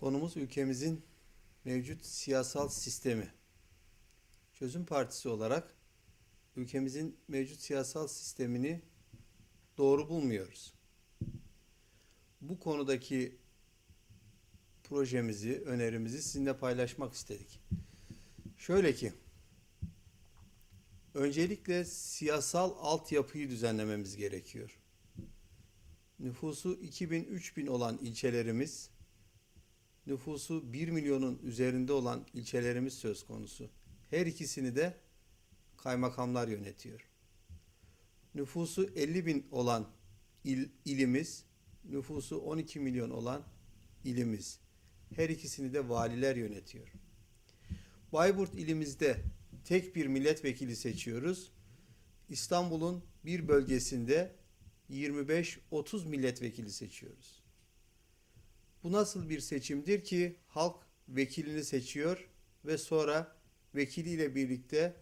Konumuz ülkemizin mevcut siyasal sistemi. Çözüm Partisi olarak ülkemizin mevcut siyasal sistemini doğru bulmuyoruz. Bu konudaki projemizi, önerimizi sizinle paylaşmak istedik. Şöyle ki, öncelikle siyasal altyapıyı düzenlememiz gerekiyor. Nüfusu 2000-3000 olan ilçelerimiz, nüfusu 1 milyonun üzerinde olan ilçelerimiz söz konusu. Her ikisini de kaymakamlar yönetiyor. Nüfusu 50 bin olan il, ilimiz, nüfusu 12 milyon olan ilimiz. Her ikisini de valiler yönetiyor. Bayburt ilimizde tek bir milletvekili seçiyoruz. İstanbul'un bir bölgesinde 25-30 milletvekili seçiyoruz. Bu nasıl bir seçimdir ki halk vekilini seçiyor ve sonra vekiliyle birlikte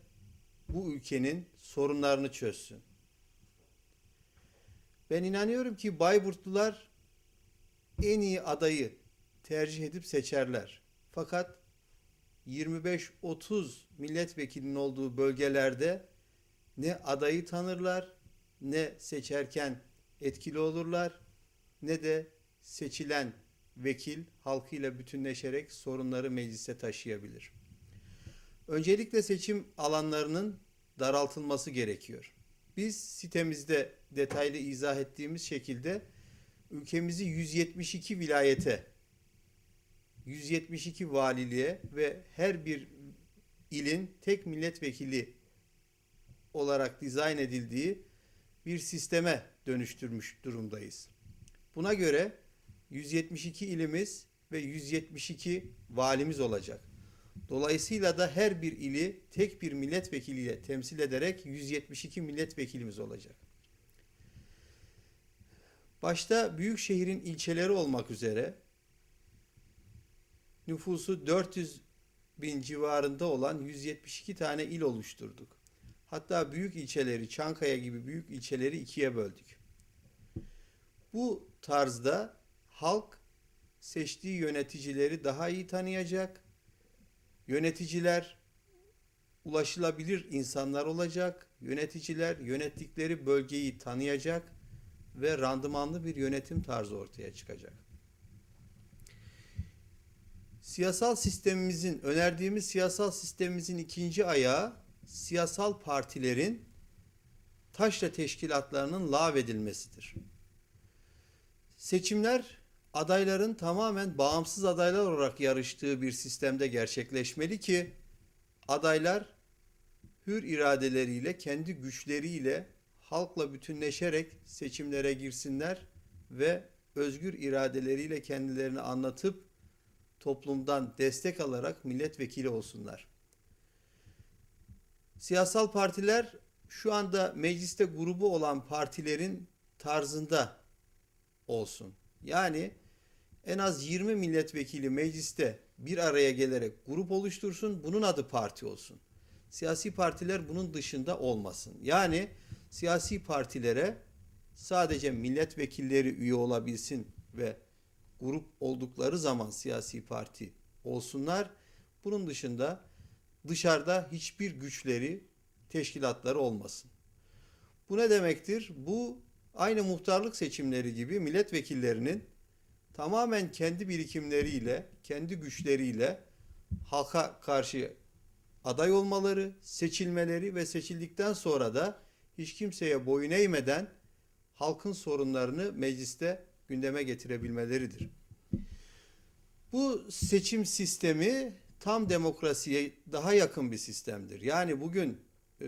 bu ülkenin sorunlarını çözsün. Ben inanıyorum ki Bayburtlular en iyi adayı tercih edip seçerler. Fakat 25-30 milletvekilinin olduğu bölgelerde ne adayı tanırlar, ne seçerken etkili olurlar, ne de seçilen vekil halkıyla bütünleşerek sorunları meclise taşıyabilir. Öncelikle seçim alanlarının daraltılması gerekiyor. Biz sitemizde detaylı izah ettiğimiz şekilde ülkemizi 172 vilayete, 172 valiliğe ve her bir ilin tek milletvekili olarak dizayn edildiği bir sisteme dönüştürmüş durumdayız. Buna göre 172 ilimiz ve 172 valimiz olacak. Dolayısıyla da her bir ili tek bir milletvekiliyle temsil ederek 172 milletvekilimiz olacak. Başta büyük şehrin ilçeleri olmak üzere nüfusu 400 bin civarında olan 172 tane il oluşturduk. Hatta büyük ilçeleri, Çankaya gibi büyük ilçeleri ikiye böldük. Bu tarzda halk seçtiği yöneticileri daha iyi tanıyacak. Yöneticiler ulaşılabilir insanlar olacak. Yöneticiler yönettikleri bölgeyi tanıyacak ve randımanlı bir yönetim tarzı ortaya çıkacak. Siyasal sistemimizin, önerdiğimiz siyasal sistemimizin ikinci ayağı siyasal partilerin taşra teşkilatlarının lağvedilmesidir. Seçimler adayların tamamen bağımsız adaylar olarak yarıştığı bir sistemde gerçekleşmeli ki adaylar hür iradeleriyle, kendi güçleriyle halkla bütünleşerek seçimlere girsinler ve özgür iradeleriyle kendilerini anlatıp toplumdan destek alarak milletvekili olsunlar. Siyasal partiler şu anda mecliste grubu olan partilerin tarzında olsun. Yani en az 20 milletvekili mecliste bir araya gelerek grup oluştursun. Bunun adı parti olsun. Siyasi partiler bunun dışında olmasın. Yani siyasi partilere sadece milletvekilleri üye olabilsin ve grup oldukları zaman siyasi parti olsunlar. Bunun dışında dışarıda hiçbir güçleri, teşkilatları olmasın. Bu ne demektir? Bu aynı muhtarlık seçimleri gibi milletvekillerinin tamamen kendi birikimleriyle, kendi güçleriyle halka karşı aday olmaları, seçilmeleri ve seçildikten sonra da hiç kimseye boyun eğmeden halkın sorunlarını mecliste gündeme getirebilmeleridir. Bu seçim sistemi tam demokrasiye daha yakın bir sistemdir. Yani bugün e,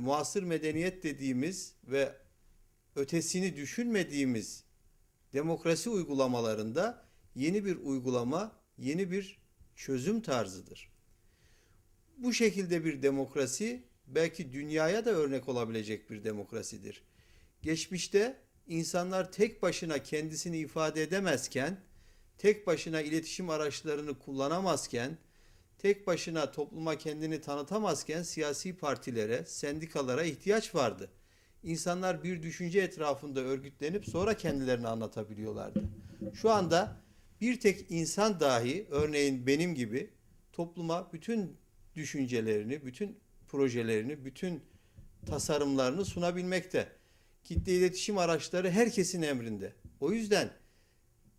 muasır medeniyet dediğimiz ve ötesini düşünmediğimiz demokrasi uygulamalarında yeni bir uygulama, yeni bir çözüm tarzıdır. Bu şekilde bir demokrasi belki dünyaya da örnek olabilecek bir demokrasidir. Geçmişte insanlar tek başına kendisini ifade edemezken, tek başına iletişim araçlarını kullanamazken, tek başına topluma kendini tanıtamazken siyasi partilere, sendikalara ihtiyaç vardı. İnsanlar bir düşünce etrafında örgütlenip sonra kendilerini anlatabiliyorlardı. Şu anda bir tek insan dahi örneğin benim gibi topluma bütün düşüncelerini, bütün projelerini, bütün tasarımlarını sunabilmekte. Kitle iletişim araçları herkesin emrinde. O yüzden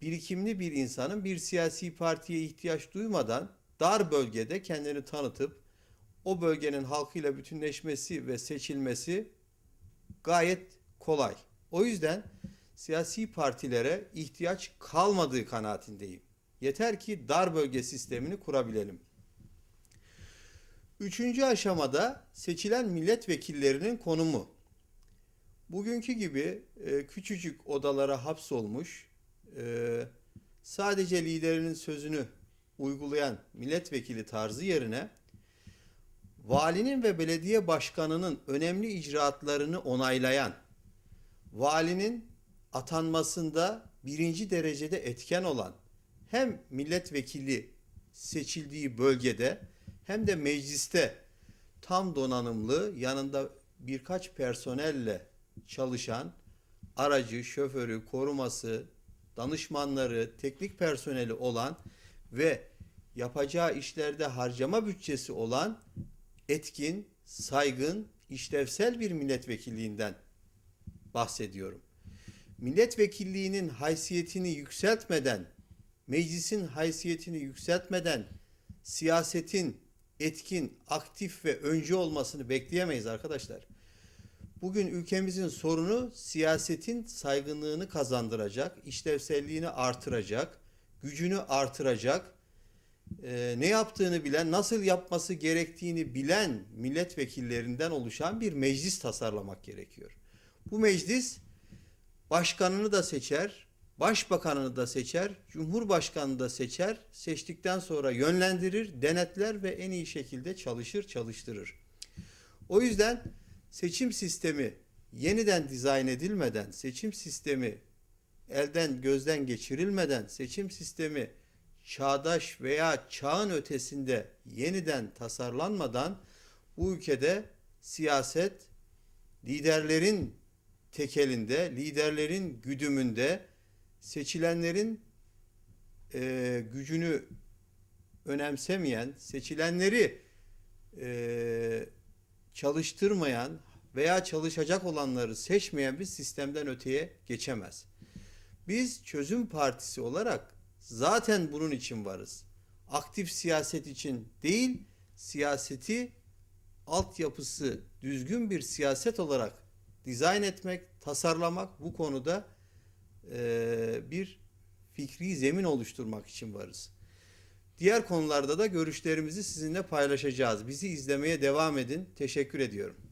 birikimli bir insanın bir siyasi partiye ihtiyaç duymadan dar bölgede kendini tanıtıp o bölgenin halkıyla bütünleşmesi ve seçilmesi gayet kolay. O yüzden siyasi partilere ihtiyaç kalmadığı kanaatindeyim. Yeter ki dar bölge sistemini kurabilelim. Üçüncü aşamada seçilen milletvekillerinin konumu. Bugünkü gibi e, küçücük odalara hapsolmuş, e, sadece liderinin sözünü uygulayan milletvekili tarzı yerine valinin ve belediye başkanının önemli icraatlarını onaylayan, valinin atanmasında birinci derecede etken olan hem milletvekili seçildiği bölgede hem de mecliste tam donanımlı yanında birkaç personelle çalışan aracı, şoförü, koruması, danışmanları, teknik personeli olan ve yapacağı işlerde harcama bütçesi olan etkin, saygın, işlevsel bir milletvekilliğinden bahsediyorum. Milletvekilliğinin haysiyetini yükseltmeden, meclisin haysiyetini yükseltmeden siyasetin etkin, aktif ve öncü olmasını bekleyemeyiz arkadaşlar. Bugün ülkemizin sorunu siyasetin saygınlığını kazandıracak, işlevselliğini artıracak, gücünü artıracak, e, ne yaptığını bilen, nasıl yapması gerektiğini bilen milletvekillerinden oluşan bir meclis tasarlamak gerekiyor. Bu meclis başkanını da seçer, başbakanını da seçer, cumhurbaşkanını da seçer, seçtikten sonra yönlendirir, denetler ve en iyi şekilde çalışır, çalıştırır. O yüzden seçim sistemi yeniden dizayn edilmeden, seçim sistemi elden gözden geçirilmeden, seçim sistemi çağdaş veya çağın ötesinde yeniden tasarlanmadan bu ülkede siyaset liderlerin tekelinde, liderlerin güdümünde, seçilenlerin e, gücünü önemsemeyen, seçilenleri e, çalıştırmayan veya çalışacak olanları seçmeyen bir sistemden öteye geçemez. Biz çözüm partisi olarak zaten bunun için varız. Aktif siyaset için değil, siyaseti altyapısı düzgün bir siyaset olarak dizayn etmek, tasarlamak bu konuda e, bir fikri zemin oluşturmak için varız. Diğer konularda da görüşlerimizi sizinle paylaşacağız. Bizi izlemeye devam edin. Teşekkür ediyorum.